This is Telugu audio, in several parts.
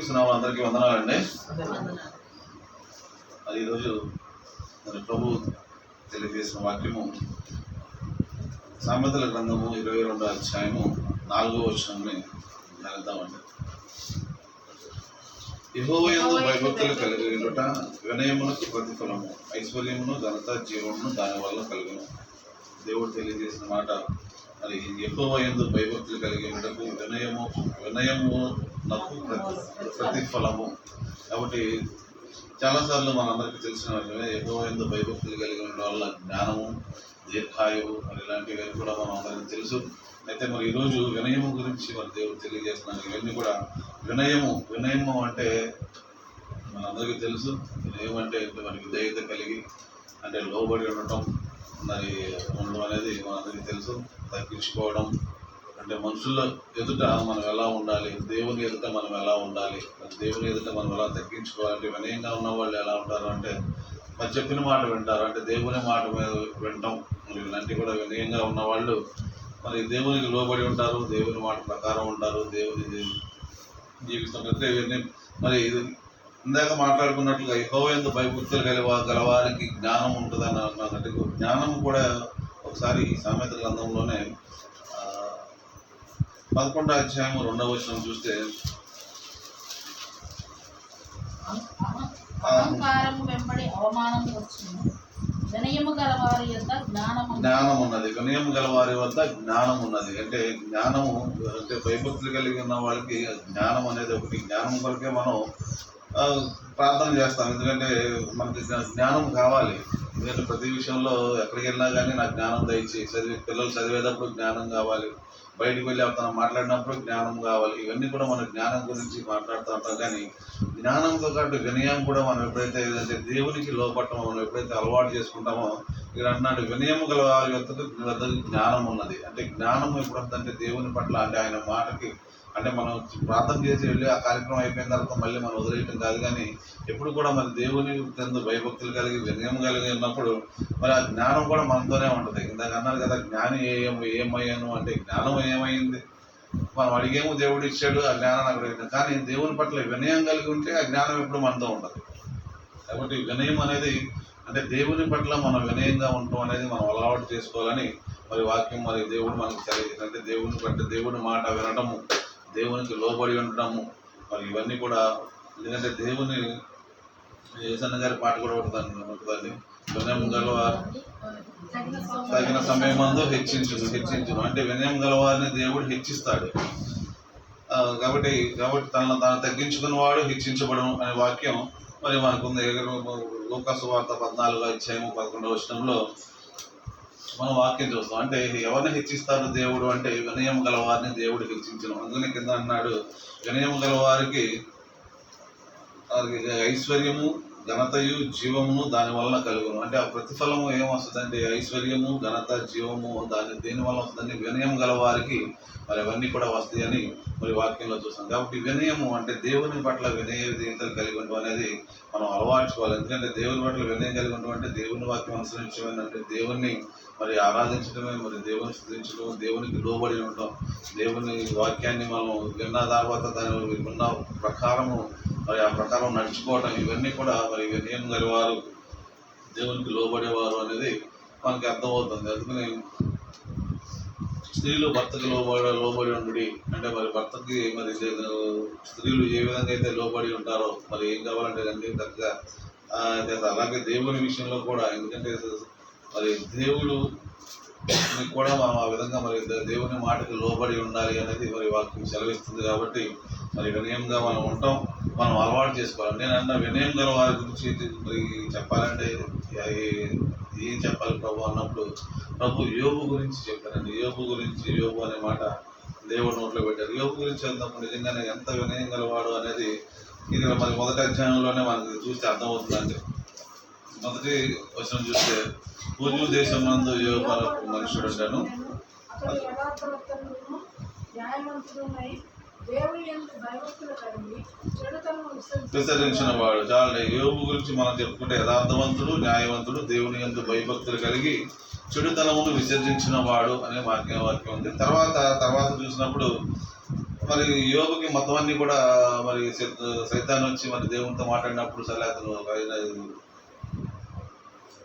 యేసుక్రీస్తునామం అందరికీ వందనాలండి అది ఈరోజు మరి ప్రభు తెలియజేసిన వాక్యము. సామెతల గ్రంథము ఇరవై రెండో అధ్యాయము నాలుగో వచనాన్ని ధ్యానిద్దామండి. యెహోవాయందు భయభక్తులు కలిగి ఉండుట వినయమునకు ప్రతిఫలము ఐశ్వర్యమును ఘనత జీవమును దాని వల్ల కలుగును. దేవుడు తెలియజేసిన మాట మరి ఎందు భయభక్తులు కలిగి ఉండటకు వినయము వినయము నాకు ప్రతిఫలము. కాబట్టి చాలాసార్లు మనందరికీ తెలిసిన విషయమే యెహోవాయందు భయభక్తులు కలిగి ఉండడం వల్ల జ్ఞానము దీర్ఘాయువు మరి ఇలాంటివి కూడా మనం అందరికీ తెలుసు. అయితే మరి ఈరోజు వినయము గురించి మరి దేవుడు తెలియజేస్తున్నాను ఇవన్నీ కూడా వినయము వినయము అంటే మనందరికీ తెలుసు. వినయం అంటే మనకి దయత కలిగి అంటే లోబడి ఉండటం మరి ఉండడం అనేది మనందరికీ తెలుసు. తగ్గించుకోవడం అంటే మనుషుల ఎదుట మనం ఎలా ఉండాలి? దేవుని ఎదుట మనం ఎలా ఉండాలి? దేవుని ఎదుట మనం ఎలా తగ్గించుకోవాలంటే వినయంగా ఉన్న వాళ్ళు ఎలా ఉంటారు అంటే మరి చెప్పిన మాట వింటారు. అంటే దేవుని మాట మీద వినటం ఇలాంటివి కూడా వినయంగా ఉన్న వాళ్ళు మరి దేవునికి లోబడి ఉంటారు. దేవుని మాట ప్రకారం ఉంటారు. దేవుని జీవితం అంటే ఇవన్నీ మరి ఇది ఇందాక మాట్లాడుకున్నట్లుగా ఎక్కువ భయభక్తులు కలివ గలవారికి జ్ఞానం ఉంటుందని అన్నట్టు జ్ఞానం కూడా ఒకసారి సామెత గ్రంథంలోనే పదకొండో అధ్యాయం రెండవ వచనం చూస్తే జ్ఞానం ఉన్నది. వినయం గల వారి వద్ద జ్ఞానం ఉన్నది అంటే జ్ఞానము అంటే భయభక్తులు కలిగి ఉన్న వాళ్ళకి జ్ఞానం అనేది ఒకటి. జ్ఞానం కొరకే మనం ప్రార్థన చేస్తాం. ఎందుకంటే మనకి జ్ఞా- జ్ఞానం కావాలి. ఎందుకంటే ప్రతి విషయంలో ఎక్కడికి వెళ్ళినా కానీ నాకు జ్ఞానం దయచి చదివి పిల్లలు చదివేటప్పుడు జ్ఞానం కావాలి. బయటికి వెళ్ళి అతను మాట్లాడినప్పుడు జ్ఞానం కావాలి. ఇవన్నీ కూడా మన జ్ఞానం గురించి మాట్లాడుతూ ఉంటాం. కానీ జ్ఞానంతో పాటు వినయం కూడా మనం ఎప్పుడైతే అంటే దేవునికి లోపట్టమో మనం ఎప్పుడైతే అలవాటు చేసుకుంటామో ఇక్కడ అన్నాడు వినయం గల వారి వద్దకు వద్దకు జ్ఞానం ఉన్నది. అంటే జ్ఞానం ఎప్పుడంటే దేవుని పట్ల అంటే ఆయన మాటకి అంటే మనం ప్రార్థన చేసి వెళ్ళి ఆ కార్యక్రమం అయిపోయిన తర్వాత మళ్ళీ మనం వదిలేయటం కాదు కానీ ఎప్పుడు కూడా మన దేవుని ఎందు భయభక్తులు కలిగి వినయం కలిగి ఉన్నప్పుడు మరి ఆ జ్ఞానం కూడా మనతోనే ఉంటుంది. ఇందాక అన్నారు కదా జ్ఞాని ఏం ఏమయ్యాను అంటే జ్ఞానం ఏమైంది? మనం అడిగేమో దేవుడు ఇచ్చాడు ఆ జ్ఞానం అక్కడ కానీ దేవుని పట్ల వినయం కలిగి ఉంటే ఆ జ్ఞానం ఎప్పుడు మనతో ఉంటుంది. కాబట్టి వినయం అనేది అంటే దేవుని పట్ల మనం వినయంగా ఉండటం అనేది మనం అలవాటు చేసుకోవాలని మరి వాక్యం మరి దేవుడు మనకు తెలియదు అంటే దేవుని పట్ల దేవుని మాట వినటము దేవునికి లోబడి ఉండటము. మరి ఇవన్నీ కూడా ఎందుకంటే దేవుని యేసన్న గారి పాట కూడా ఉంటుందండి ఉంటుందండి వినయం గలవారు తగిన సమయం అందు హెచ్చించును హెచ్చించును. అంటే వినయం గలవారిని దేవుడు హెచ్చిస్తాడు. కాబట్టి కాబట్టి తనను తాను తగ్గించుకున్న వాడు హెచ్చించబడము అనే వాక్యం మరి మనకుంది. లోకాసు వార్త పద్నాలుగు అధ్యాయము పదకొండవ వచనంలో మనం వాక్యం చూస్తాం. అంటే ఎవరిని హెచ్చిస్తారు దేవుడు? అంటే వినయం గలవారిని దేవుడు హెచ్చించను. అందుకనే కింద అన్నాడు వినయం గలవారికి వారికి ఐశ్వర్యము ఘనతయు జీవమును దాని వలన కలుగును. అంటే ఆ ప్రతిఫలము ఏమొస్తుందంటే ఐశ్వర్యము ఘనత జీవము దాని దేని వల్ల వస్తుందంటే వినయం గల వారికి మరి అవన్నీ కూడా వస్తాయని మరి వాక్యంలో చూస్తాం. కాబట్టి వినయము అంటే దేవుని పట్ల వినయ విధేయతలు కలిగి ఉండడం అనేది మనం అలవాటుకోవాలి. ఎందుకంటే దేవుని పట్ల వినయం కలిగి ఉండడం అంటే దేవుని వాక్యం అనుసరించడం అంటే దేవుణ్ణి మరి ఆరాధించడమే మరి దేవుని స్థుతించడం దేవునికి లోబడి ఉండటం దేవుని వాక్యాన్ని మనం విన్న తర్వాత దాని విన్న ప్రకారము మరి ఆ ప్రకారం నడుచుకోవటం ఇవన్నీ కూడా మరి వినయం వారు దేవునికి లోబడేవారు అనేది మనకి అర్థమవుతుంది. అందుకని స్త్రీలు భర్తకి లోబడి లోబడి ఉండి అంటే మరి భర్తకి మరి స్త్రీలు ఏ విధంగా అయితే లోబడి ఉంటారో మరి ఏం కావాలంటే అన్నీ చక్కగా అలాగే దేవుని విషయంలో కూడా ఎందుకంటే మరి దేవుడు కూడా మనం ఆ విధంగా మరి దేవుని మాటకి లోబడి ఉండాలి అనేది మరి వాక్యం సెలవిస్తుంది కాబట్టి మరి వినయంగా మనం ఉంటాం మనం అలవాటు చేసుకోవాలి. నేను అన్న వినయం గల వారి గురించి మరి చెప్పాలంటే ఏం చెప్పాలి ప్రభు అన్నప్పుడు ప్రభు యోగు గురించి చెప్పారండి. యోగు గురించి యోగు అనే మాట దేవుడు నోట్లో పెట్టారు. యోగు గురించి అన్నప్పుడు నిజంగానే ఎంత వినయం గలవాడు అనేది ఇక్కడ మరి మొదటి అధ్యాయంలోనే మనకి చూస్తే అర్థమవుతుందండి. మొదటి వచనం చూస్తే పూర్వ దేశం నందు ఒక మనుషుడు విసర్జించి విసర్జించిన వాడు. చాలా యోబు గురించి మనం చెప్పుకుంటే యథార్థవంతుడు న్యాయవంతుడు దేవుని యందు భయభక్తులు కలిగి చెడుతనమును విసర్జించిన వాడు అనే వాక్యం వాక్యం ఉంది. తర్వాత తర్వాత చూసినప్పుడు మరి యోగుకి మొత్తం అన్ని కూడా మరి సై- సైతాన్ వచ్చి మరి దేవునితో మాట్లాడినప్పుడు సరే అతను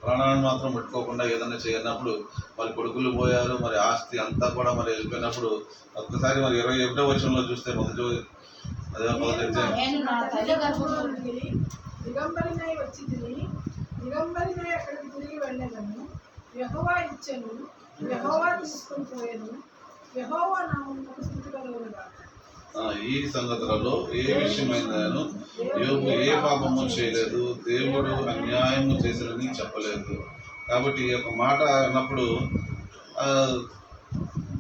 ప్రాణాలను మాత్రం పెట్టుకోకుండా ఏదైనా చేయనప్పుడు మరి కొడుకులు పోయారు మరి ఆస్తి అంతా కూడా మరి వెళ్ళిపోయినప్పుడు ఒక్కసారి మరి ఇరవై ఒకటో వచనంలో చూస్తే మొదటి అదే మొదటి దిగంబరినై అక్కడికి తిరిగి యహోవా ఇచ్చెను. యహోవా తీసుకొని పోయాను. యహోవా నా స్థితి ఈ సంగతులలో ఏ విషయమైందను యోగు ఏ పాపము చేయలేదు దేవుడు అన్యాయము చేసినని చెప్పలేదు. కాబట్టి ఈ యొక్క మాట అన్నప్పుడు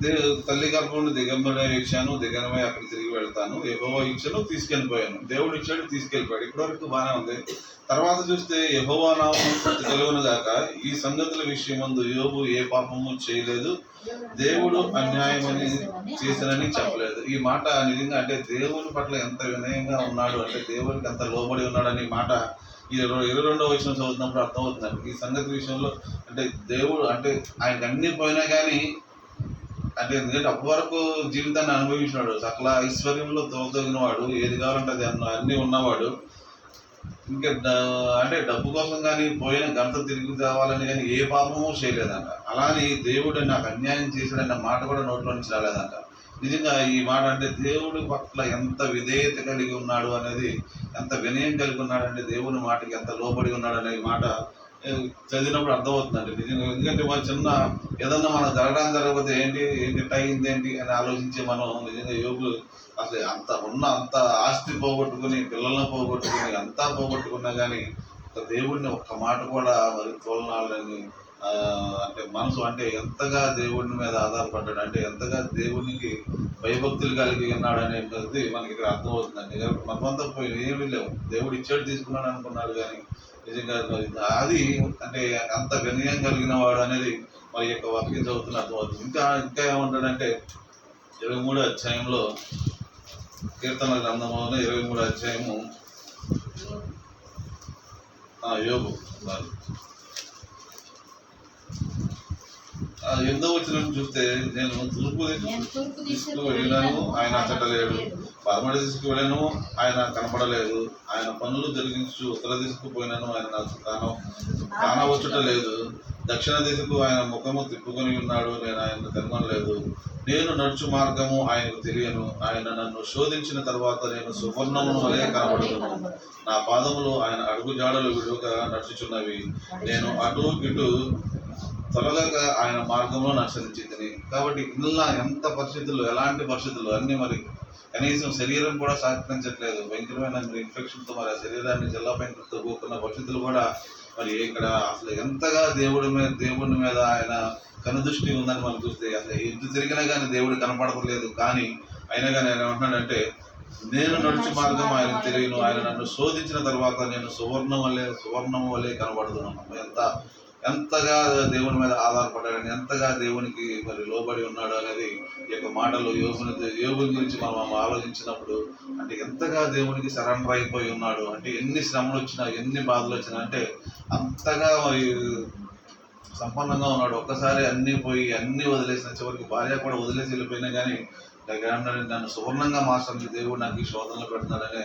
దే తల్లి గర్భంలో దిగంబరే ఇచ్చాను దిగనమే అక్కడికి తిరిగి వెళ్తాను ఏవో ఇచ్చాను తీసుకెళ్ళిపోయాను. దేవుడు ఇచ్చాడు తీసుకెళ్ళిపోయాడు. ఇప్పటివరకు బాగానే ఉంది. తర్వాత చూస్తే యహోవా నామం కలుగును గాక. ఈ సంగతుల విషయమందు యోగు ఏ పాపము చేయలేదు. దేవుడు అన్యాయమని చేశానని చెప్పలేదు. ఈ మాట నిజంగా అంటే దేవుని పట్ల ఎంత వినయంగా ఉన్నాడు అంటే దేవునికి ఎంత లోబడి ఉన్నాడని మాట ఈ ఇరవై ఇరవై రెండో వచ్చిన చదువుతున్నప్పుడు అర్థమవుతుందండి. ఈ సంగతి విషయంలో అంటే దేవుడు అంటే ఆయనకు అన్ని పోయినా కానీ అంటే ఎందుకంటే అప్పటి వరకు జీవితాన్ని అనుభవించినాడు. సకల ఐశ్వర్యంలో తోదగిన వాడు ఏది కావాలంటే అది అన్న అన్ని ఉన్నవాడు. ఇంకా డ- అంటే డబ్బు కోసం కానీ పోయిన గంట తిరిగి తేవాలని కానీ ఏ పాపము చేయలేదంట. అలానే దేవుడు నాకు అన్యాయం చేశాడన్న మాట కూడా నోట్లో నుంచి రాలేదంట. నిజంగా ఈ మాట అంటే దేవుడి పట్ల ఎంత విధేయత కలిగి ఉన్నాడు అనేది ఎంత వినయం కలిగి ఉన్నాడంటే దేవుని మాటకి ఎంత లోబడి ఉన్నాడు అనే మాట చదివినప్పుడు అర్థమవుతుందండి. నిజంగా ఎందుకంటే మన చిన్న ఏదన్నా మనం జరగడం జరగకపోతే ఏంటి ఏంటి అయింది ఏంటి అని ఆలోచించి మనం నిజంగా యోగులు అసలు అంత ఉన్న అంత ఆస్తి పోగొట్టుకుని పిల్లల్ని పోగొట్టుకుని అంతా పోగొట్టుకున్నా కానీ ఒక దేవుడిని ఒక్క మాట కూడా మరి తోలనాలని అంటే మనసు అంటే ఎంతగా దేవుడిని మీద ఆధారపడ్డాడు అంటే ఎంతగా దేవునికి భయభక్తులు కలిగి ఉన్నాడు అనేది మనకి ఇక్కడ అర్థమవుతుందండి. మనమంతా పోయి ఏమీ లేవు. దేవుడు ఇచ్చాడు తీసుకున్నాడు అనుకున్నాడు కానీ నిజంగా మరి అది అంటే అంత వినయం కలిగిన వాడు అనేది మరి యొక్క వాక్యం చదువుతున్న అర్థమవుతుంది. ఇంకా ఇంకా ఏమంటాడంటే ఇరవై మూడో అధ్యాయంలో కీర్తన గ్రంథంలోనే ఇరవై మూడో అధ్యాయము యోగు సారీ. ఆ, ఎనిమిదో వచ్చిన చూస్తే నేను తూర్పు దిశకు వెళ్ళినాను ఆయన అచ్చట లేడు లేడు. పదమూడు దిశకు వెళ్ళాను ఆయన కనపడలేదు. ఆయన పనులు జరిగించు ఉత్తర దిశకు పోయినాను ఆయన నాకు కాన కానవచ్చుట లేదు. దక్షిణ దిశకు ఆయన ముఖము తిప్పుకొని ఉన్నాడు నేను ఆయన కనుగొనలేదు. నేను నడుచు మార్గము ఆయనకు తెలియను. ఆయన నన్ను శోధించిన తర్వాత నేను సువర్ణమును వలె కనబడుతున్నాను నా పాదములు ఆయన అడుగు జాడలు విడుగా నడుచుచున్నవి. నేను అటు ఇటు త్వరలోగా ఆయన మార్గంలో నచ్చరించింది కాబట్టి ఇలా ఎంత పరిస్థితులు ఎలాంటి పరిస్థితులు అన్ని మరి కనీసం శరీరం కూడా సహకరించట్లేదు భయంకరమైన మరి ఇన్ఫెక్షన్తో మరి ఆ శరీరాన్ని జల్లాపైనతో పోకున్న పరిస్థితులు కూడా మరి ఇక్కడ అసలు ఎంతగా దేవుడి మీద దేవుడి మీద ఆయన కనుదృష్టి ఉందని మనం చూస్తే అసలు ఎటు తిరిగినా కానీ దేవుడు కనపడలేదు కానీ అయినా కానీ ఆయన ఏమంటున్నాడంటే నేను నడిచి మార్గం ఆయన తెలియను ఆయన నన్ను శోధించిన తర్వాత నేను సువర్ణం వల్లే సువర్ణం వల్లే కనబడుతున్నాను. ఎంత ఎంతగా దేవుని మీద ఆధారపడ్డాడని ఎంతగా దేవునికి మరి లోబడి ఉన్నాడు అనేది ఈ యొక్క మాటలు యోగుని యోగుని గురించి మనం ఆలోచించినప్పుడు అంటే ఎంతగా దేవునికి సరెండర్ అయిపోయి ఉన్నాడు అంటే ఎన్ని శ్రమలు వచ్చినా ఎన్ని బాధలు వచ్చినా అంటే అంతగా మరి సంపన్నంగా ఉన్నాడు. ఒక్కసారి అన్నీ పోయి అన్నీ వదిలేసిన చివరికి భార్య కూడా వదిలేసి వెళ్ళిపోయినా కానీ దగ్గర నన్ను సువర్ణంగా మార్చడానికి దేవుడు నాకు ఈ శోధనలు పెడుతున్నాడనే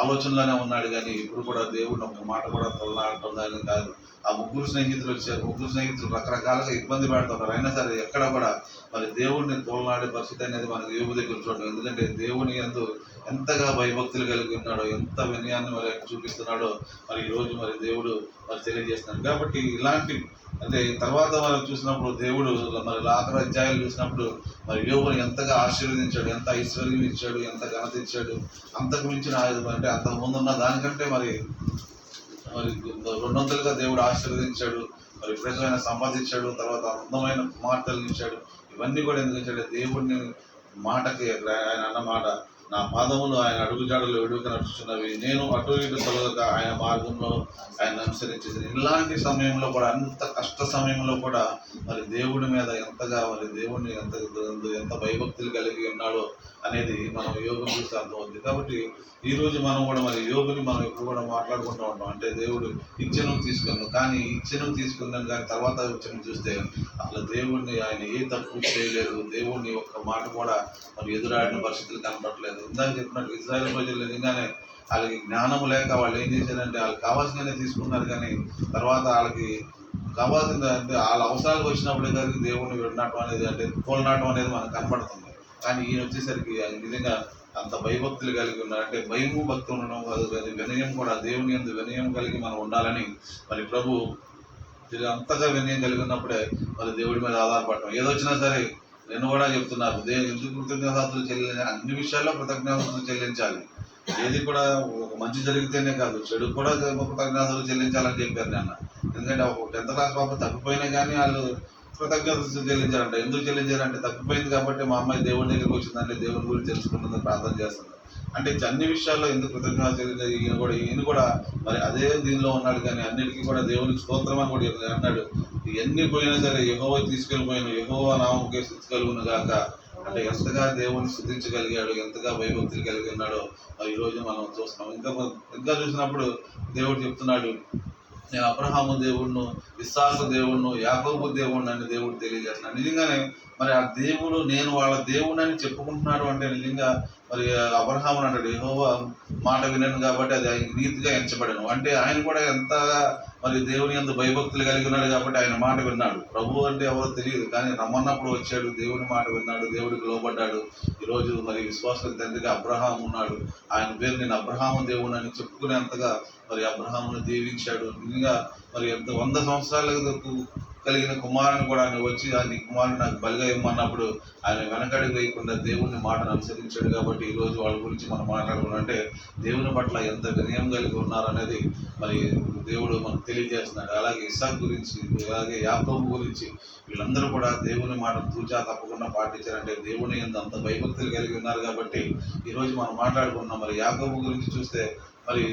ఆలోచనలోనే ఉన్నాడు కానీ ఇప్పుడు కూడా దేవుడు ఒక మాట కూడా తొలనాడుతుందని కాదు. ఆ ముగ్గురు స్నేహితులు వచ్చారు. ముగ్గురు స్నేహితులు రకరకాలుగా ఇబ్బంది పెడుతున్నారు. అయినా సరే ఎక్కడ కూడా మరి దేవుడిని తోలనాడే పరిస్థితి అనేది మనకు యోగు దగ్గర చూడడం. ఎందుకంటే దేవుని ఎందు ఎంతగా భయభక్తులు కలిగి ఉన్నాడో ఎంత వినయాన్ని మరి చూపిస్తున్నాడో మరి ఈరోజు మరి దేవుడు మరి తెలియజేస్తున్నాడు. కాబట్టి ఇలాంటి అంటే తర్వాత మనం చూసినప్పుడు దేవుడు మరి ఆఖరి అధ్యాయాలు చూసినప్పుడు మరి యోగుని ఎంతగా ఆశీర్వదించాడు ఎంత ఐశ్వర్యం ఇచ్చాడు ఎంత ఘనత ఇచ్చాడు అంతకు మించిన ఆయుధం అంటే అంతకు ముందున్న దానికంటే మరి మరి రెండొందలుగా దేవుడు ఆశీర్వదించాడు మరి ప్రజలైన సంపాదించాడు తర్వాత అందమైన కుమార్తెలను ఇచ్చాడు. ఇవన్నీ కూడా ఎందుకు ఇచ్చాడు? దేవుడిని మాటకి ఆయన అన్నమాట నా పాదములు ఆయన అడుగుజాడలు వెడుక నడుచున్నవి నేను అటు ఇటు తొలగక ఆయన మార్గంలో ఆయన అనుసరించేది. ఇలాంటి సమయంలో కూడా అంత కష్ట సమయంలో కూడా మరి దేవుడి మీద ఎంతగా మరి దేవుడిని ఎంత ఎంత భయభక్తులు కలిగి ఉన్నాడో అనేది మనం యోగం చూస్తే అర్థమవుతుంది. కాబట్టి ఈరోజు మనం కూడా మరి యోగుని మనం ఎప్పుడు కూడా మాట్లాడుకుంటూ ఉంటాం. అంటే దేవుడు ఇచ్చను తీసుకున్నాను కానీ ఇచ్చను తీసుకున్నాను కానీ తర్వాత ఇచ్చను చూస్తే అసలు దేవుడిని ఆయన ఏ తప్పు చేయలేదు. దేవుడిని ఒక్క మాట కూడా మరి ఎదురాడిన పరిస్థితులు కనపడలేదు. ఇందాక చెప్పినట్టు ఇజ్రాయల్ ప్రజలు నిజంగానే వాళ్ళకి జ్ఞానం లేక వాళ్ళు ఏం చేశారంటే వాళ్ళకి కావాల్సినవి తీసుకున్నారు కానీ తర్వాత వాళ్ళకి కావాల్సింది అంటే వాళ్ళ అవసరాలకు వచ్చినప్పుడే కానీ దేవుడిని విడనాటం అనేది అంటే కోలనాటం అనేది మనకు కనపడుతుంది. కానీ ఈయన వచ్చేసరికి నిజంగా అంత భయభక్తులు కలిగి ఉన్నారు. అంటే భయము భక్తి ఉండడం కాదు కానీ వినయం కూడా దేవుని ఎందు వినయం కలిగి మనం ఉండాలని మరి ప్రభు అంతగా వినయం కలిగి ఉన్నప్పుడే మరి దేవుడి మీద ఆధారపడటం. ఏదొచ్చినా సరే నేను కూడా చెప్తున్నారు దేని ఎందుకు కృతజ్ఞతలు చెల్లించాలి? అన్ని విషయాల్లో కృతజ్ఞతలు చెల్లించాలి. ఏది కూడా ఒక మంచి జరిగితేనే కాదు చెడు కూడా కృతజ్ఞతలు చెల్లించాలని చెప్పారు నాన్న. ఎందుకంటే ఒక టెన్త్ క్లాస్ పాప తప్పిపోయినా కానీ వాళ్ళు కృతజ్ఞతలు చెల్లించారంట ఎందుకు చెల్లించారంటే తప్పిపోయింది కాబట్టి మా అమ్మాయి దేవుడి దగ్గరికి వచ్చిందంటే దేవుని గురించి తెలుసుకుంటుందని ప్రార్థన చేస్తుంది అంటే అన్ని విషయాల్లో ఎందుకు కృతజ్ఞత చెల్లించారు ఈయన కూడా ఈయన కూడా మరి అదే దీనిలో ఉన్నాడు కానీ అన్నిటికీ కూడా దేవునికి స్తోత్రం అని కూడా అన్నాడు. ఎన్ని పోయినా సరే ఎగోవ తీసుకెళ్ళిపోయిన ఎగోవ నామకే స్థితికలుగును గాక. అంటే ఎంతగా దేవుని స్థుతించగలిగాడు ఎంతగా భయభక్తులు కలిగి ఉన్నాడో మరి ఈ రోజు మనం చూస్తున్నాం. ఇంకా ఇంకా చూసినప్పుడు దేవుడు చెప్తున్నాడు నేను అబ్రహాము దేవుడును ఇస్సాకు దేవుడును యాకోబు దేవుడిని అని దేవుడు తెలియజేస్తున్నాను నిజంగానే మరి ఆ దేవుడు నేను వాళ్ళ దేవుడు అని చెప్పుకుంటున్నాడు అంటే నిజంగా మరి అబ్రహాముని అంటాడు యెహోవా మాట వినను కాబట్టి అది ఆయన నీతిగా ఎంచబడను. అంటే ఆయన కూడా ఎంతగా మరి దేవుని అందు భయభక్తులు కలిగి ఉన్నాడు కాబట్టి ఆయన మాట విన్నాడు. ప్రభు అంటే ఎవరో తెలియదు కానీ రమ్మన్నప్పుడు వచ్చాడు దేవుని మాట విన్నాడు దేవుడికి లోబడ్డాడు. ఈరోజు మరి విశ్వాసం తండ్రిగా అబ్రహాం ఉన్నాడు. ఆయన పేరు నేను అబ్రహాము దేవుడు అని చెప్పుకునేంతగా మరి అబ్రహామును దీవించాడు. నిజంగా మరి ఎంత వంద సంవత్సరాలకు కలిగిన కుమారుని కూడా ఆయన వచ్చి ఆయన కుమారుడు నాకు బలిగా ఇవ్వమన్నప్పుడు ఆయన వెనకడికి వేయకుండా దేవుని మాటను అనుసరించాడు కాబట్టి ఈ రోజు వాళ్ళ గురించి మనం మాట్లాడుకుంటే దేవుని పట్ల ఎంత వినయం కలిగి ఉన్నారనేది మరి దేవుడు మనకు తెలియజేస్తున్నాడు. అలాగే ఇసాక్ గురించి అలాగే యాకోబు గురించి వీళ్ళందరూ కూడా దేవుని మాటను తూచా తప్పకుండా పాటించారంటే దేవుని ఎంత అంత భయభక్తులు కలిగి ఉన్నారు కాబట్టి ఈరోజు మనం మాట్లాడుకున్నాం మరి యాకోబు గురించి చూస్తే మరి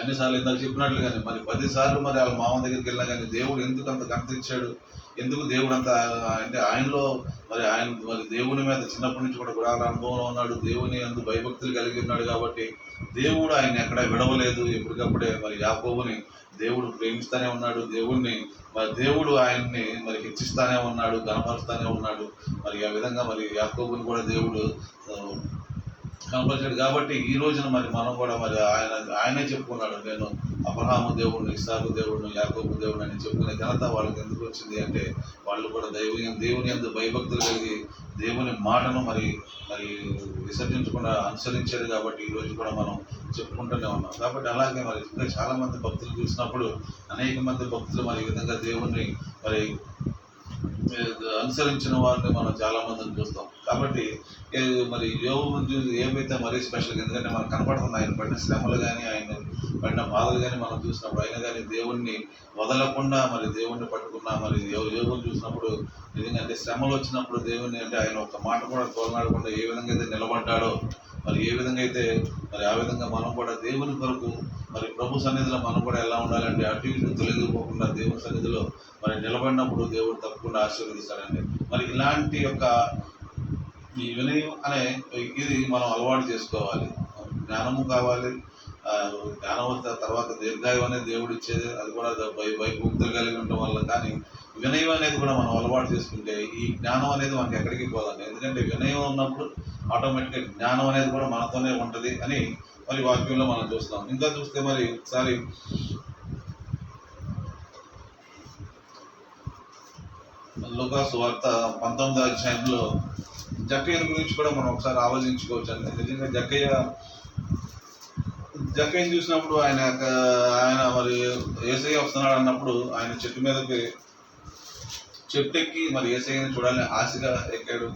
ఎన్నిసార్లు ఇందాక చెప్పినట్లుగానే మరి పదిసార్లు మరి వాళ్ళ మామ దగ్గరికి వెళ్ళినా కానీ దేవుడు ఎందుకు అంత కనిపించాడు ఎందుకు దేవుడు అంత అంటే ఆయనలో మరి ఆయన మరి దేవుని మీద చిన్నప్పటి నుంచి కూడా గుడాల అనుభవంలో ఉన్నాడు. దేవుని అందు భయభక్తులు కలిగి ఉన్నాడు కాబట్టి దేవుడు ఆయన ఎక్కడ విడవలేదు. ఎప్పటికప్పుడే మరి యాకోబుని దేవుడు ప్రేమిస్తానే ఉన్నాడు. దేవుణ్ణి మరి దేవుడు ఆయన్ని మరి హెచ్చిస్తానే ఉన్నాడు గణపరుస్తానే ఉన్నాడు. మరి ఆ విధంగా మరి యాకోబుని కూడా దేవుడు కనపరిచాడు కాబట్టి ఈ రోజున మరి మనం కూడా మరి ఆయన ఆయనే చెప్పుకున్నాడు నేను అబ్రహాము దేవుడిని ఇసాకు దేవుడిని యాకోబు దేవుడు అని చెప్పుకునే ఘనత వాళ్ళకి ఎందుకు వచ్చింది అంటే వాళ్ళు కూడా దైవ దేవుని అందు భయభక్తులు కలిగి దేవుని మాటను మరి మరి విసర్జించకుండా అనుసరించారు కాబట్టి ఈ రోజు కూడా మనం చెప్పుకుంటూనే ఉన్నాం. కాబట్టి అలాగే మరి ఇంకా చాలా మంది భక్తులు చూసినప్పుడు అనేక మంది భక్తులు మరి ఈ విధంగా దేవుణ్ణి మరి అనుసరించిన వారిని మనం చాలా మందిని చూస్తాం. కాబట్టి మరి యోగం చూసి ఏమైతే మరీ స్పెషల్ ఎందుకంటే మనకు కనపడుతుంది ఆయన పడిన శ్రమలు కానీ ఆయన పడిన బాధలు కానీ మనం చూసినప్పుడు ఆయన కానీ దేవుణ్ణి వదలకుండా మరి దేవుణ్ణి పట్టుకున్నా మరి యో- యోగం చూసినప్పుడు నిజంగా అంటే శ్రమలు వచ్చినప్పుడు దేవుణ్ణి అంటే ఆయన ఒక మాట కూడా తోలనాడకుండా ఏ విధంగా అయితే నిలబడ్డాడో మరి ఏ విధంగా అయితే మరి ఆ విధంగా మనం కూడా దేవుని కొరకు మరి ప్రభు సన్నిధిలో మనం కూడా ఎలా ఉండాలంటే అటు ఇటు తొలగిపోకుండా దేవుని సన్నిధిలో మరి నిలబడినప్పుడు దేవుడు తప్పకుండా ఆశీర్వదిస్తాడండి. మరి ఇలాంటి యొక్క ఈ వినయం అనే ఇది మనం అలవాటు చేసుకోవాలి. జ్ఞానము కావాలి జ్ఞానవంత జ్ఞానం తర్వాత దీర్ఘాయువు అనేది దేవుడు ఇచ్చేది. అది కూడా వై వైభక్తులు కలిగి ఉండటం వల్ల కానీ వినయం అనేది కూడా మనం అలవాటు చేసుకుంటే ఈ జ్ఞానం అనేది మనకి ఎక్కడికి పోదండి. ఎందుకంటే వినయం ఉన్నప్పుడు ఆటోమేటిక్గా జ్ఞానం అనేది కూడా మనతోనే ఉంటుంది అని మరి వాక్యంలో మనం చూస్తాం ఇంకా చూస్తే మరి ఒకసారి లుకాసు వార్త పంతొమ్మిదో అధ్యాయంలో జక్కయ్య గురించి కూడా మనం ఒకసారి ఆలోచించుకోవచ్చు అండి నిజంగా జక్కయ్య జక్కయ్యని చూసినప్పుడు ఆయన ఆయన మరి ఏసయ్య వస్తున్నాడు అన్నప్పుడు ఆయన చెట్టు మీదకి చెట్టు ఎక్కి మరి ఏసయ్యని చూడాలని ఆశగా ఎక్కాడు.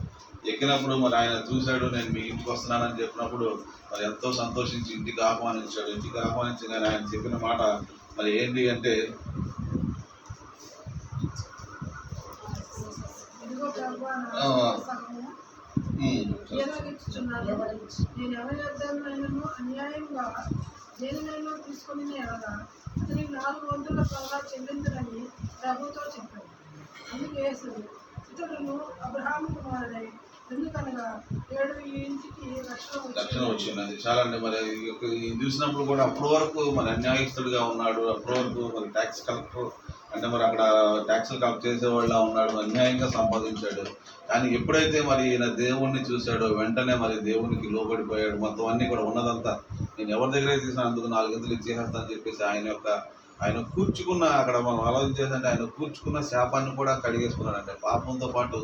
ఎక్కినప్పుడు మరి ఆయన చూశాడు నేను మీ ఇంటికి వస్తున్నానని చెప్పినప్పుడు మరి ఎంతో సంతోషించి ఇంటికి ఆహ్వానించాడు. ఇంటికి ఆహ్వానించి కానీ ఆయన చెప్పిన మాట మరి ఏంటి అంటే ఎలాగిచ్చుచున్నాను నేను ఎవరి యొద్దనైనను అన్యాయంగా దేనినైనా తీసుకొని నాలుగు వందల త్వరగా చెల్లించడని ప్రభుతో చెప్పాడు అందుకే యేసుడు ఇతడును అబ్రహాము కుమారుడై ఎందుకనగా ఏడు ఇంటికి రక్షణ వచ్చింది. చాలా అంటే మరి చూసినప్పుడు కూడా అప్పటి వరకు మరి అన్యాయస్తుడిగా ఉన్నాడు. అప్పటి వరకు మరి ట్యాక్స్ కలెక్టర్ అంటే మరి అక్కడ ట్యాక్స్లు కలెక్ట్ చేసేవాళ్ళ ఉన్నాడు అన్యాయంగా సంపాదించాడు. కానీ ఎప్పుడైతే మరి ఈయన దేవుణ్ణి చూశాడో వెంటనే మరి దేవునికి లోబడిపోయాడు. మొత్తం అన్నీ కూడా ఉన్నదంతా నేను ఎవరి దగ్గర తీసినందుకు నాలుగింతలు అని చెప్పేసి ఆయన యొక్క ఆయన కూర్చుకున్న అక్కడ మనం ఆలోచించేసంటే ఆయన కూర్చుకున్న శాపాన్ని కూడా కడిగేసుకున్నాడు అంటే పాపంతో పాటు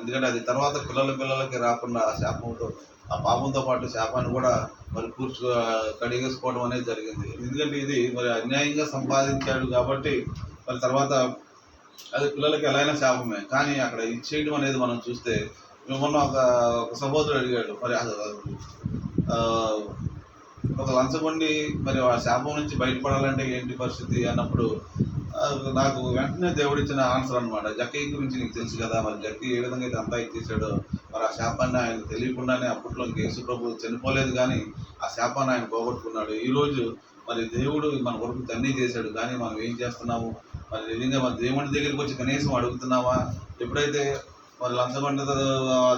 ఎందుకంటే అది తర్వాత పిల్లల పిల్లలకి రాకుండా ఆ శాపంతో ఆ పాపంతో పాటు శాపాన్ని కూడా మరి కూర్చు కడిగేసుకోవడం అనేది జరిగింది. ఎందుకంటే ఇది మరి అన్యాయంగా సంపాదించాడు కాబట్టి మరి తర్వాత అది పిల్లలకి ఎలా అయినా శాపమే. కానీ అక్కడ ఇచ్చేయడం అనేది మనం చూస్తే మొన్న ఒక ఒక సహోదరుడు అడిగాడు మరి ఒక లంచగొండి మరి ఆ శాపం నుంచి బయటపడాలంటే ఏంటి పరిస్థితి? అన్నప్పుడు నాకు వెంటనే దేవుడిచ్చిన ఆన్సర్ అనమాట జక్కీ గురించి నీకు తెలుసు కదా మరి జక్కీ ఏ విధంగా అయితే అంతా ఇచ్చేసాడో మరి ఆ శాపాన్ని ఆయన తెలియకుండానే అప్పట్లో ఇంక యేసు ప్రభు చనిపోలేదు కానీ ఆ శాపాన్ని ఆయన పోగొట్టుకున్నాడు. ఈరోజు మరి దేవుడు మన కొరకు తన్ని చేశాడు కానీ మనం ఏం చేస్తున్నాము? మరి నిజంగా మన దేవుడి దగ్గరికి వచ్చి కనీసం అడుగుతున్నామా ఎప్పుడైతే మరి లంచగొండ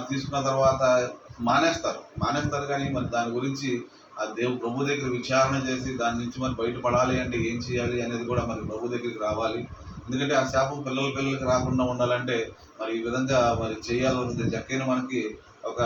తీసుకున్న తర్వాత మానేస్తారు. మానేస్తారు కానీ మరి దాని గురించి ఆ దేవు ప్రభు దగ్గర విచారణ చేసి దాని నుంచి మరి బయటపడాలి అంటే ఏం చేయాలి అనేది కూడా మరి ప్రభు దగ్గరికి రావాలి. ఎందుకంటే ఆ శాపం పిల్లల పిల్లలకి రాకుండా ఉండాలంటే మరి ఈ విధంగా మరి చేయాలి జక్కైన మనకి ఒక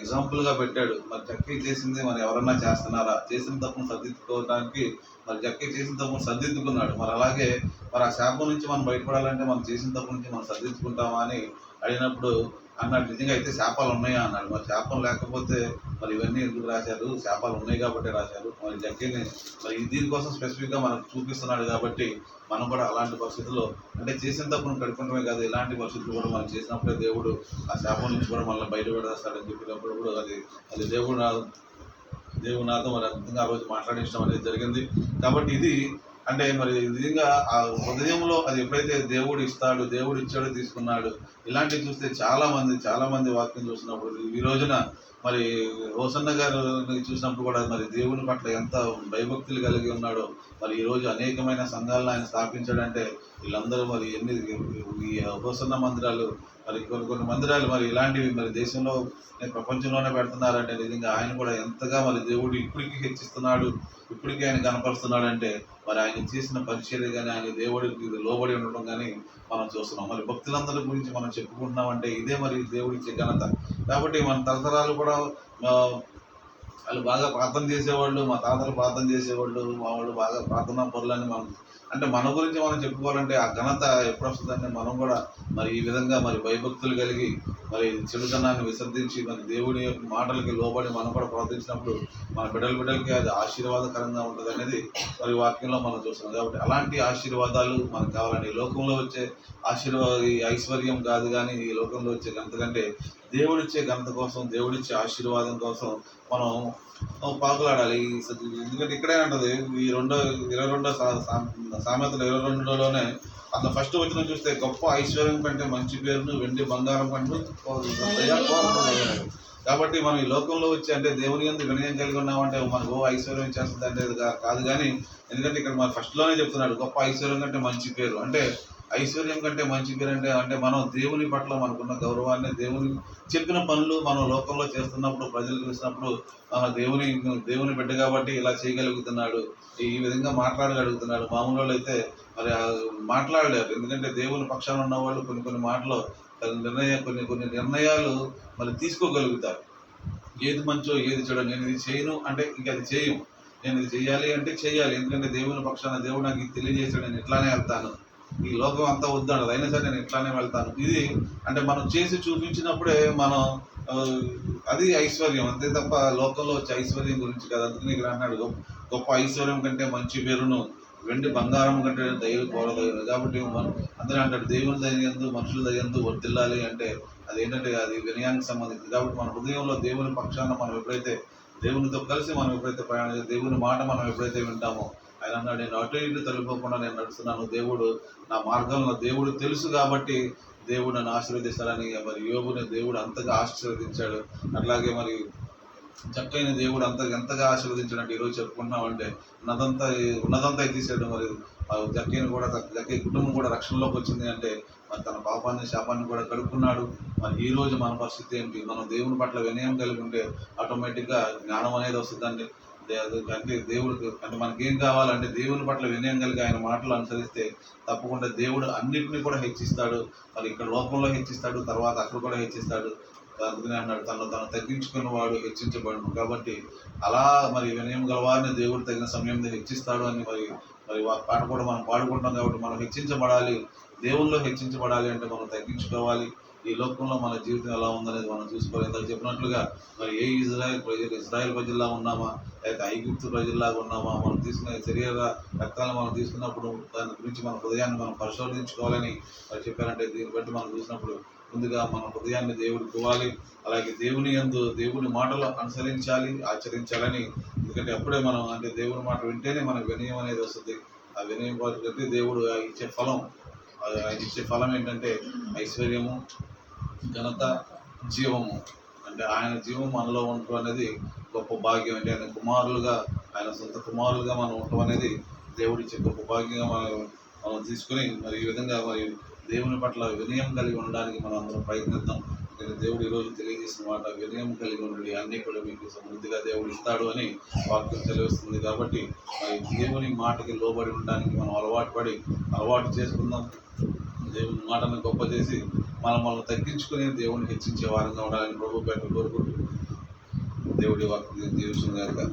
ఎగ్జాంపుల్గా పెట్టాడు. మరి జక్కి చేసింది మరి ఎవరన్నా చేస్తున్నారా? చేసిన తప్పును సర్దిద్దుకోవడానికి మరి జక్కి చేసిన తప్పును సర్దిద్దుకున్నాడు. మరి అలాగే మరి ఆ శాపం నుంచి మనం బయటపడాలంటే మనం చేసిన తప్పు నుంచి మనం సర్దిద్దుకుంటామా అని అడిగినప్పుడు అన్నాడు నిజంగా అయితే శాపాలు ఉన్నాయా? అన్నాడు. మరి శాపం లేకపోతే మరి ఇవన్నీ ఎందుకు రాశారు? శాపాలు ఉన్నాయి కాబట్టి రాశారు. మరి జక్కీని మరి దీనికోసం స్పెసిఫిక్గా మనకు చూపిస్తున్నాడు కాబట్టి మనం కూడా అలాంటి పరిస్థితుల్లో అంటే చేసిన తప్పును కడుకుంటమే కాదు ఇలాంటి పరిస్థితులు కూడా మనం చేసినప్పుడే దేవుడు ఆ శాపం నుంచి కూడా మనల్ని బయటపడేస్తాడని చెప్పినప్పుడు కూడా అది అది దేవుడు నా దేవుడు నాతో మరి అద్భుతంగా ఆ రోజు మాట్లాడించడం అనేది జరిగింది. కాబట్టి ఇది అంటే మరి నిజంగా ఆ హృదయంలో అది ఎప్పుడైతే దేవుడు ఇస్తాడు దేవుడు ఇచ్చాడు తీసుకున్నాడు ఇలాంటివి చూస్తే చాలా మంది చాలా మంది వాక్యం చూసినప్పుడు ఈ రోజున మరి హోసన్న గారు చూసినప్పుడు కూడా మరి దేవుని పట్ల ఎంత భయభక్తులు కలిగి ఉన్నాడో మరి ఈరోజు అనేకమైన సంఘాలను ఆయన స్థాపించాడంటే వీళ్ళందరూ మరి ఎన్ని ఈ హోసన్న మందిరాలు మరి కొన్ని కొన్ని మందిరాలు మరి ఇలాంటివి మరి దేశంలో ప్రపంచంలోనే పెడుతున్నారంటే నిజంగా ఆయన కూడా ఎంతగా మరి దేవుడు ఇప్పటికీ హెచ్చిస్తున్నాడు ఇప్పటికీ ఆయన కనపరుస్తున్నాడు అంటే మరి ఆయన చేసిన పరిచర్య కానీ ఆయన దేవుడికి లోబడి ఉండడం కానీ మనం చూస్తున్నాం. మరి భక్తులందరి గురించి మనం చెప్పుకుంటున్నాం అంటే ఇదే మరి దేవుడిచ్చే ఘనత. కాబట్టి మన తరతరాలు కూడా వాళ్ళు బాగా ప్రార్థన చేసేవాళ్ళు మా తాతలు ప్రార్థన చేసేవాళ్ళు మా వాళ్ళు బాగా ప్రార్థనా పనులని మనం అంటే మన గురించి మనం చెప్పుకోవాలంటే ఆ ఘనత ఎప్పుడు వస్తుందంటే మనం కూడా మరి ఈ విధంగా మరి భయభక్తులు కలిగి మరి చెడుతనాన్ని విసర్జించి మరి దేవుడి యొక్క మాటలకి లోబడి మనం కూడా ప్రార్థించినప్పుడు మన బిడ్డల బిడ్డలకి అది ఆశీర్వాదకరంగా ఉంటుంది అనేది మరి వాక్యంలో మనం చూస్తున్నాం. కాబట్టి అలాంటి ఆశీర్వాదాలు మనకు కావాలండి ఈ లోకంలో వచ్చే ఆశీర్వాద ఈ ఐశ్వర్యం కాదు కానీ ఈ లోకంలో వచ్చే ఘనత కంటే దేవుడిచ్చే ఘనత కోసం దేవుడిచ్చే ఆశీర్వాదం కోసం మనం పాకులాడాలి ఈ ఎందుకంటే ఇక్కడే ఉంటుంది. ఈ రెండో ఇరవై రెండో సా- సామెతలు ఇరవై రెండులోనే అతను ఫస్ట్ వచ్చిన చూస్తే గొప్ప ఐశ్వర్యం కంటే మంచి పేరును వెండి బంగారం కంటే కాబట్టి మనం ఈ లోకంలో వచ్చి అంటే దేవుని ఎందు వినయం కలిగి ఉన్నామంటే మనకు ఓ ఐశ్వర్యం చేస్తుంది అంటే కాదు కానీ ఎందుకంటే ఇక్కడ మన ఫస్ట్లోనే చెప్తున్నాడు గొప్ప ఐశ్వర్యం కంటే మంచి పేరు. అంటే ఐశ్వర్యం కంటే మంచి పేరు అంటే అంటే మనం దేవుని పట్ల మనకున్న గౌరవాన్ని దేవుని చెప్పిన పనులు మనం లోకంలో చేస్తున్నప్పుడు ప్రజలు చూసినప్పుడు దేవుని దేవుని బిడ్డ కాబట్టి ఇలా చేయగలుగుతున్నాడు ఈ విధంగా మాట్లాడగలుగుతున్నాడు. మామూలు వాళ్ళు అయితే మరి మాట్లాడలేరు. ఎందుకంటే దేవుని పక్షాన ఉన్న వాళ్ళు కొన్ని కొన్ని మాటలు నిర్ణయ కొన్ని కొన్ని నిర్ణయాలు మరి తీసుకోగలుగుతారు. ఏది మంచో ఏది చెడు నేను ఇది చేయను అంటే ఇంక అది చేయము. నేను ఇది చేయాలి అంటే చేయాలి. ఎందుకంటే దేవుని పక్షాన దేవుడు నాకు ఇది తెలియజేశాడు నేను ఇట్లానే వెళ్తాను. ఈ లోకం అంతా వద్దాడు అయినా సరే నేను ఇట్లానే వెళ్తాను. ఇది అంటే మనం చేసి చూపించినప్పుడే మనం అది ఐశ్వర్యం. అంతే తప్ప లోకంలో వచ్చే ఐశ్వర్యం గురించి కాదు. అందుకని ఇక్కడ అన్నాడు గొప్ప- గొప్ప ఐశ్వర్యం కంటే మంచి పేరును వెండి బంగారం కంటే దైవ కోరదగిన కాబట్టి మనం అందరూ అంటాడు దేవుని దయందు మనుషుల దయందు వర్తిల్లాలి అంటే అదేంటంటే అది వినయానికి సంబంధించింది. కాబట్టి మన హృదయంలో దేవుని పక్షాన మనం ఎప్పుడైతే దేవునితో కలిసి మనం ఎప్పుడైతే ప్రయాణం దేవుని మాట మనం ఎప్పుడైతే వింటామో ఆయన అన్నాడు నేను అటు ఇటు తొలగిపోకుండా నేను నడుస్తున్నాను. దేవుడు నా మార్గంలో దేవుడు తెలుసు కాబట్టి దేవుడు నన్ను ఆశీర్వదిస్తాడని మరి యోగుని దేవుడు అంతగా ఆశీర్వదించాడు. అట్లాగే మరి చక్కైన దేవుడు అంత ఎంతగా ఆశీర్వదించాడంటే ఈరోజు చెప్పుకున్నామంటే ఉన్నదంతా ఉన్నదంతా తీసాడు మరి. జక్కైన కూడా జక్కయ్య కుటుంబం కూడా రక్షణలోకి వచ్చింది అంటే మరి తన పాపాన్ని శాపాన్ని కూడా కడుక్కున్నాడు. మరి ఈ రోజు మన పరిస్థితి ఏంటి? మనం దేవుని పట్ల వినయం కలిగి ఉంటే ఆటోమేటిక్గా జ్ఞానం అనేది వస్తుందండి. అంటే దేవుడు అంటే మనకేం కావాలంటే దేవుని పట్ల వినయం కలిగి ఆయన మాటలు అనుసరిస్తే తప్పకుండా దేవుడు అన్నిటిని కూడా హెచ్చిస్తాడు. మరి ఇక్కడ లోకంలో హెచ్చిస్తాడు తర్వాత అక్కడ కూడా హెచ్చిస్తాడు. అందుకనే అన్నాడు తను తను తగ్గించుకున్న వాడు హెచ్చించబడును. కాబట్టి అలా మరి వినయం గలవారిని దేవుడు తగిన సమయంలో హెచ్చిస్తాడు అని మరి మరి పాట కూడా మనం పాడుకుంటాం కాబట్టి మనం హెచ్చించబడాలి. దేవుల్లో హెచ్చించబడాలి అంటే మనం తగ్గించుకోవాలి. ఈ లోకంలో మన జీవితం ఎలా ఉందనేది మనం చూసుకోవాలి. ఇంతకు చెప్పినట్లుగా మరి ఏ ఇజ్రాయెల్ ప్రజలు ఇజ్రాయెల్ ప్రజల్లా ఉన్నామా? లేకపోతే ఐగుప్తు ప్రజల్లాగా ఉన్నామా? మనం తీసుకునే శరీర రక్తాలను మనం తీసుకున్నప్పుడు దాని గురించి మన హృదయాన్ని మనం పరిశోధించుకోవాలని మరి చెప్పారంటే దీన్ని బట్టి మనం చూసినప్పుడు ముందుగా మన హృదయాన్ని దేవుడికి ఇవ్వాలి అలాగే దేవుని యందు దేవుని మాటలు అనుసరించాలి ఆచరించాలని. ఎందుకంటే అప్పుడే మనం అంటే దేవుని మాట వింటేనే మనకు వినయం అనేది వస్తుంది. ఆ వినయం బట్టి దేవుడు ఆ ఇచ్చే ఫలం ఆయన ఇచ్చే ఫలం ఏంటంటే ఐశ్వర్యము ఘనత జీవము. అంటే ఆయన జీవం మనలో ఉండటం అనేది గొప్ప భాగ్యం. అంటే ఆయన కుమారులుగా ఆయన సొంత కుమారులుగా మనం ఉండటం అనేది దేవుడిచ్చే గొప్ప భాగ్యంగా మనం మనం తీసుకుని మరి ఈ విధంగా మరి దేవుని పట్ల వినయం కలిగి ఉండడానికి మనం అందరం ప్రయత్నిద్దాం. నేను దేవుడు ఈరోజు తెలియజేసిన మాట వినయం కలిగి ఉండండి. అన్నీ కూడా మీకు సమృద్ధిగా దేవుడు ఇస్తాడు అని వాక్యం తెలియస్తుంది కాబట్టి మరి దేవుని మాటకి లోబడి ఉండడానికి మనం అలవాటు పడి అలవాటు చేసుకుందాం. దేవుని మాటను గొప్ప చేసి మనం మనం తగ్గించుకుని దేవుని హెచ్చించే వారంగా ఉండాలని ప్రభు పేట కోరుకుంటూ దేవుడి వాక్యం దీవిస్తుంది గారు